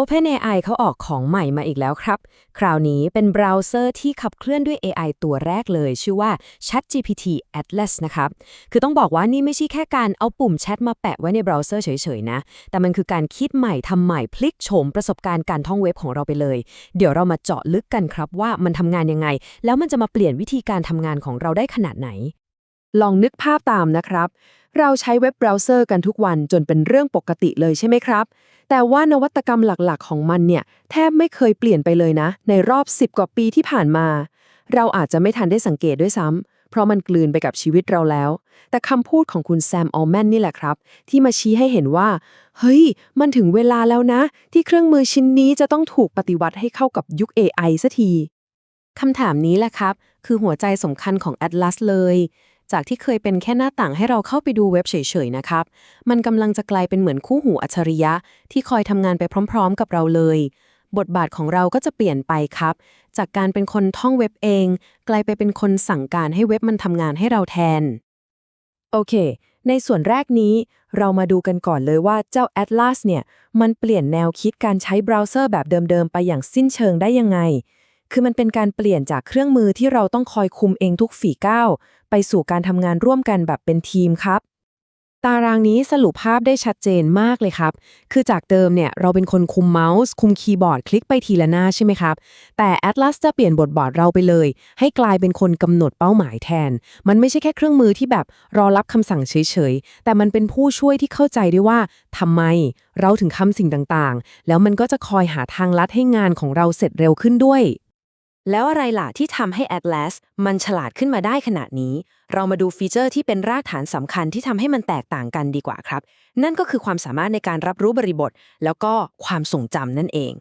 OpenAI เขาออกของใหม่มาอีกแล้วครับ คราวนี้เป็นเบราว์เซอร์ที่ขับเคลื่อนด้วย AI ตัวแรกเลย ชื่อว่า ChatGPT Atlas นะครับ คือต้องบอกว่านี่ไม่ใช่แค่การเอาปุ่มแชทมาแปะไว้ในเบราว์เซอร์เฉยๆนะ แต่มันคือการคิดใหม่ทำใหม่พลิกโฉมประสบการณ์การท่องเว็บของเราไปเลย เดี๋ยวเรามาเจาะลึกกันครับว่ามันทำงานยังไง แล้วมันจะมาเปลี่ยนวิธีการทำงานของเราได้ขนาดไหน ลองนึกภาพตามนะครับ เราใช้เว็บเบราว์เซอร์กันทุกวันจนเป็นเรื่องปกติเลยใช่ไหมครับ แต่ว่านวัตกรรมหลักๆ ของมันเนี่ย แทบไม่เคยเปลี่ยนไปเลยนะ ในรอบ 10 กว่าปีที่ผ่านมา เราอาจจะไม่ทันได้สังเกตด้วยซ้ำเพราะมันกลืนไปกับชีวิตเราแล้ว แต่คำพูดของคุณแซมออลแมนนี่แหละครับ ที่มาชี้ให้เห็นว่า เฮ้ย มันถึงเวลาแล้วนะ ที่เครื่องมือชิ้นนี้จะต้องถูกปฏิวัติให้เข้ากับยุค AI สัทีคำถามนี้แหละครับ คือหัวใจสำคัญของ Atlas เลย จากที่เคยเป็นแค่หน้าต่างให้เราเข้าไปดูเว็บเฉยๆนะครับ มันกำลังจะกลายเป็นเหมือนคู่หูอัจฉริยะ ที่คอยทำงานไปพร้อม ๆ กับเราเลย บทบาทของเราก็จะเปลี่ยนไปครับ จากการเป็นคนท่องเว็บเอง กลายไปเป็นคนสั่งการให้เว็บมันทำงานให้เราแทน โอเค ในส่วนแรกนี้ เรามาดูกันก่อนเลยว่าเจ้า Atlas เนี่ย มันเปลี่ยนแนวคิดการใช้เบราว์เซอร์แบบเดิมๆไปอย่างสิ้นเชิงได้ยังไง คือมันเป็นการเปลี่ยนจากเครื่องมือที่เราต้องคอยคุมเองทุกฝีก้าวไปสู่การทำงานร่วมกันแบบเป็นทีมครับ ตารางนี้สรุปภาพได้ชัดเจนมากเลยครับ คือจากเดิมเนี่ยเราเป็นคนคุมเมาส์ คุมคีย์บอร์ดคลิกไปทีละหน้าใช่ไหมครับ แต่ Atlas จะเปลี่ยนบทบาทเราไปเลย ให้กลายเป็นคนกำหนดเป้าหมายแทน มันไม่ใช่แค่เครื่องมือที่แบบรอรับคำสั่งเฉยๆ แต่มันเป็นผู้ช่วยที่เข้าใจได้ว่าทำไม เราถึงทำสิ่งต่างๆ แล้วมันก็จะคอยหาทางลัดให้งานของเราเสร็จเร็วขึ้นด้วย แล้วอะไรล่ะที่ทำให้ Atlas มันฉลาดขึ้นมาได้ขนาดนี้ เรามาดูฟีเจอร์ที่เป็นรากฐานสำคัญที่ทำให้มันแตกต่างกันดีกว่าครับ นั่นก็คือความสามารถในการรับรู้บริบท แล้วก็ความทรงจำนั่นเอง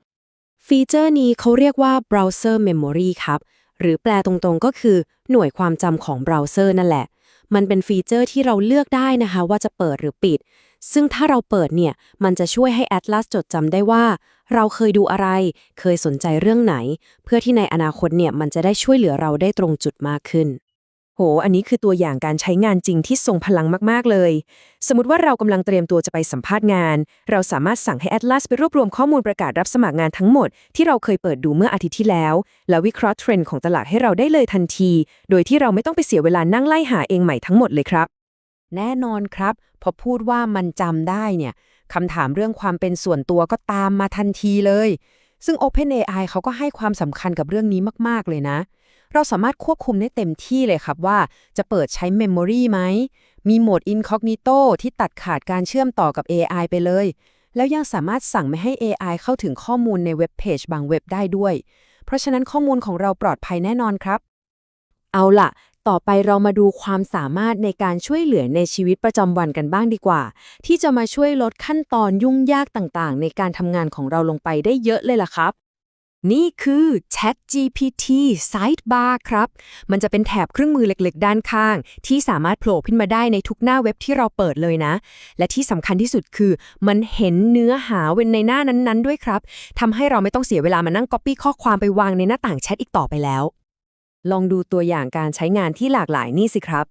ฟีเจอร์นี้เขาเรียกว่า browser memory ครับ หรือแปลตรงๆก็คือหน่วยความจำของเบราว์เซอร์นั่นแหละ มันเป็นฟีเจอร์ที่เราเลือกได้นะคะ ว่าจะเปิดหรือปิด ซึ่งถ้าเราเปิดเนี่ย มันจะช่วยให้ Atlas จดจำได้ว่า เราเคยดูอะไร เคยสนใจเรื่องไหน เพื่อที่ในอนาคตเนี่ย มันจะได้ช่วยเหลือเราได้ตรงจุดมากขึ้น โห อันนี้คือตัวอย่างการใช้งานจริงที่ทรงพลังมาก ๆ เลย สมมติว่าเรากำลังเตรียมตัวจะไปสัมภาษณ์งาน เราสามารถสั่งให้ Atlas ไปรวบรวมข้อมูลประกาศรับสมัครงานทั้งหมด ที่เราเคยเปิดดูเมื่ออาทิตย์ที่แล้ว แล้ววิเคราะห์เทรนด์ของตลาดให้เราได้เลยทันที โดยที่เราไม่ต้องไปเสียเวลานั่งไล่หาเองใหม่ทั้งหมดเลยครับ แน่นอนครับ พอพูดว่ามันจำได้เนี่ยคำถามเรื่องความเป็นส่วนตัวก็ตามมาทันทีเลย ซึ่ง OpenAI เขาก็ให้ความสำคัญกับเรื่องนี้มาก ๆ เลยนะ เราสามารถควบคุมได้เต็มที่เลยครับว่า จะเปิดใช้ Memory ไหม มีโหมด Incognito ที่ตัดขาดการเชื่อมต่อกับ AI ไปเลย แล้วยังสามารถสั่งไม่ให้ AI เข้าถึงข้อมูลในเว็บเพจบางเว็บได้ด้วย เพราะฉะนั้นข้อมูลของเราปลอดภัยแน่นอนครับ เอาล่ะ ต่อไปเรามาดูความสามารถในการช่วยเหลือในชีวิตประจำวันกันบ้างดีกว่า ที่จะมาช่วยลดขั้นตอนยุ่งยากต่างๆ ในการทำงานของเราลงไปได้เยอะเลยล่ะครับ นี่คือ Chat GPT Sidebar ครับ มันจะเป็นแถบเครื่องมือเล็กๆ ด้านข้าง ที่สามารถโผล่ขึ้นมาได้ในทุกหน้าเว็บที่เราเปิดเลยนะ และที่สำคัญที่สุดคือ มันเห็นเนื้อหาเว้นในหน้านั้นๆ ด้วยครับทำให้เราไม่ต้องเสียเวลามานั่ง Copy ข้อความไปวางในหน้าต่างแชทอีกต่อไปแล้ว ลองดูตัวอย่างการใช้งานที่หลากหลายนี่สิครับ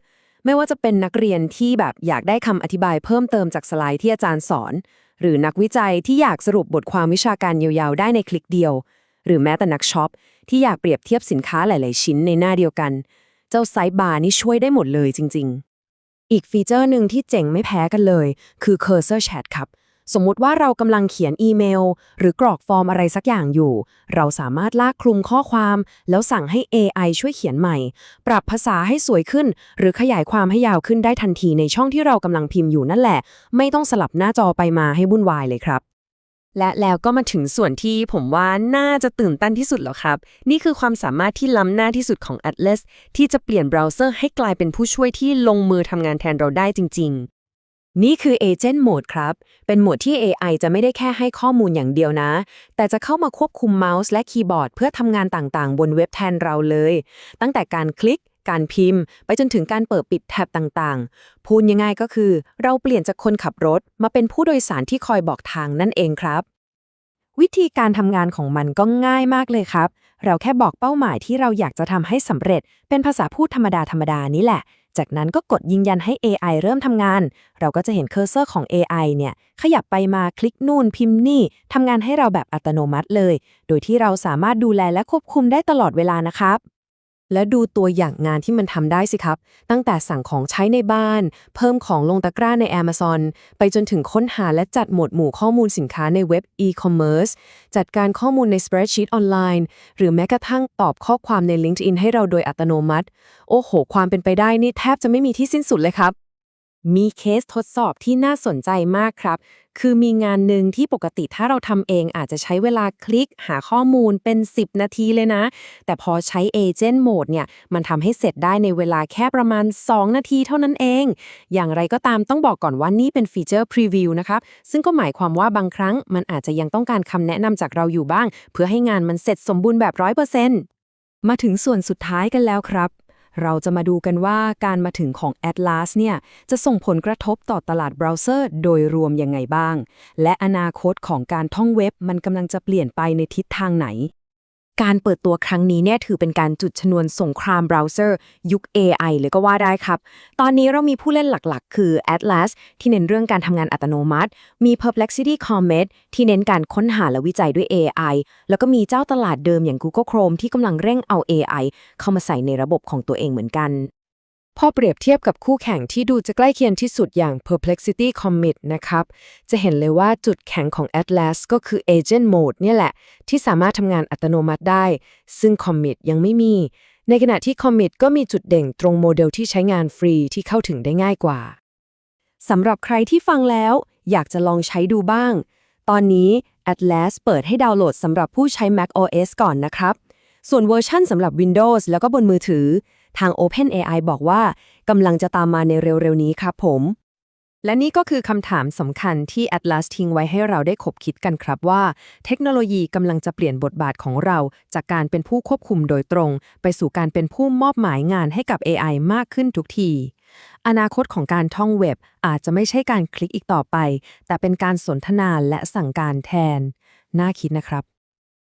ไม่ว่าจะเป็นนักเรียนที่แบบอยากได้คำอธิบายเพิ่มเติมจากสไลด์ที่อาจารย์สอน หรือนักวิจัยที่อยากสรุปบทความวิชาการยาวๆ ได้ในคลิกเดียว หรือแม้แต่นักช็อปที่อยากเปรียบเทียบสินค้าหลาย ๆ ชิ้นในหน้าเดียวกัน เจ้าไซบาร์นี่ช่วยได้หมดเลยจริง ๆ อีกฟีเจอร์หนึ่งที่เจ๋งไม่แพ้กันเลย คือ Cursor Chat ครับ สมมุติว่าเรากำลังเขียนอีเมล หรือกรอกฟอร์มอะไรสักอย่างอยู่ เราสามารถลากคลุมข้อความ แล้วสั่งให้ AI ช่วยเขียนใหม่ ปรับภาษาให้สวยขึ้น หรือขยายความให้ยาวขึ้นได้ทันทีในช่องที่เรากำลังพิมพ์อยู่นั่นแหละ ไม่ต้องสลับหน้าจอไปมาให้วุ่นวายเลยครับ และแล้วก็มาถึงส่วนที่ผมว่าน่าจะตื่นเต้นที่สุดแล้วครับ นี่คือความสามารถที่ล้ำหน้าที่สุดของ Atlas ที่จะเปลี่ยนเบราว์เซอร์ให้กลายเป็นผู้ช่วยที่ลงมือทำงานแทนเราได้จริง ๆ นี่คือ Agent Mode ครับ เป็นโหมดที่ AI จะไม่ได้แค่ให้ข้อมูลอย่างเดียวนะ แต่จะเข้ามาควบคุมเมาส์และคีย์บอร์ด เพื่อทำงานต่างๆ บนเว็บแทนเราเลย ตั้งแต่การคลิก การพิมพ์ ไปจนถึงการเปิดปิดแท็บต่างๆ พูดง่ายๆก็คือ เราเปลี่ยนจากคนขับรถ มาเป็นผู้โดยสารที่คอยบอกทางนั่นเองครับ วิธีการทำงานของมันก็ง่ายมากเลยครับ เราแค่บอกเป้าหมายที่เราอยากจะทำให้สำเร็จ เป็นภาษาพูดธรรมดาธรรมดาๆนี่แหละ จากนั้นก็กดยืนยันให้ AI เริ่มทำงาน เราก็จะเห็นเคอร์เซอร์ของ AI เนี่ย ขยับไปมาคลิกนู่นพิมพ์นี่ทำงานให้เราแบบอัตโนมัติเลย โดยที่เราสามารถดูแลและควบคุมได้ตลอดเวลานะครับ และดูตัวอย่างงานที่มันทำได้สิครับ ตั้งแต่สั่งของใช้ในบ้าน เพิ่มของลงตะกร้าใน Amazon ไปจนถึงค้นหาและจัดหมวดหมู่ข้อมูลสินค้าในเว็บ e-commerce จัดการข้อมูลใน spreadsheet ออนไลน์ หรือแม้กระทั่งตอบข้อความใน LinkedIn ให้เราโดยอัตโนมัติ โอ้โห ความเป็นไปได้นี่แทบจะไม่มีที่สิ้นสุดเลยครับ มีเคสทดสอบที่น่าสนใจมากครับ คือมีงานหนึ่งที่ปกติถ้าเราทำเองอาจจะใช้เวลาคลิกหาข้อมูลเป็น 10 นาทีเลยนะ แต่พอใช้ Agent Mode เนี่ย มันทำให้เสร็จได้ในเวลาแค่ประมาณ 2 นาทีเท่านั้นเอง อย่างไรก็ตามต้องบอกก่อนว่านี่เป็นฟีเจอร์พรีวิวนะครับ ซึ่งก็หมายความว่าบางครั้งมันอาจจะยังต้องการคำแนะนำจากเราอยู่บ้าง เพื่อให้งานมันเสร็จสมบูรณ์แบบ 100%มาถึงส่วนสุดท้ายกันแล้วครับ เราจะมาดูกันว่าการมาถึงของ Atlas เนี่ยจะส่งผลกระทบต่อตลาดเบราว์เซอร์โดยรวมยังไงบ้าง และอนาคตของการท่องเว็บมันกำลังจะเปลี่ยนไปในทิศทางไหน การเปิดตัวครั้งนี้เนี่ยถือเป็นการจุดชนวนสงครามเบราว์เซอร์ ยุค AI เลยก็ว่าได้ครับ ตอนนี้เรามีผู้เล่นหลักๆ คือ Atlas ที่เน้นเรื่องการทำงานอัตโนมัติ มี Perplexity Comet ที่เน้นการค้นหาและวิจัยด้วย AI แล้วก็มีเจ้าตลาดเดิมอย่าง Google Chrome ที่กำลังเร่งเอา AI เข้ามาใส่ในระบบของตัวเองเหมือนกัน พอเปรียบเทียบกับคู่แข่งที่ดูจะใกล้เคียงที่สุดอย่าง Perplexity Commit นะครับ จะเห็นเลยว่าจุดแข็งของ Atlas ก็คือ Agent Mode เนี่ยแหละ ที่สามารถทำงานอัตโนมัติได้ ซึ่ง Commit ยังไม่มี ในขณะที่ Commit ก็มีจุดเด่นตรงโมเดลที่ใช้งานฟรีที่เข้าถึงได้ง่ายกว่าสำหรับใครที่ฟังแล้ว อยากจะลองใช้ดูบ้าง ตอนนี้ Atlas เปิดให้ดาวน์โหลดสำหรับผู้ใช้ Mac OS ก่อนนะครับ ส่วนเวอร์ชั่นสำหรับ Windows แล้วก็บนมือถือ ทาง OpenAI บอกว่ากำลังจะตามมาในเร็วๆนี้ครับผม และนี่ก็คือคำถามสำคัญที่ Atlas ทิ้งไว้ให้เราได้คบคิดกันครับว่า เทคโนโลยีกำลังจะเปลี่ยนบทบาทของเรา จากการเป็นผู้ควบคุมโดยตรง ไปสู่การเป็นผู้มอบหมายงานให้กับ AI มากขึ้นทุกทีอนาคตของการท่องเว็บอาจจะไม่ใช่การคลิกอีกต่อไป แต่เป็นการสนทนาและสั่งการแทน น่าคิดนะครับ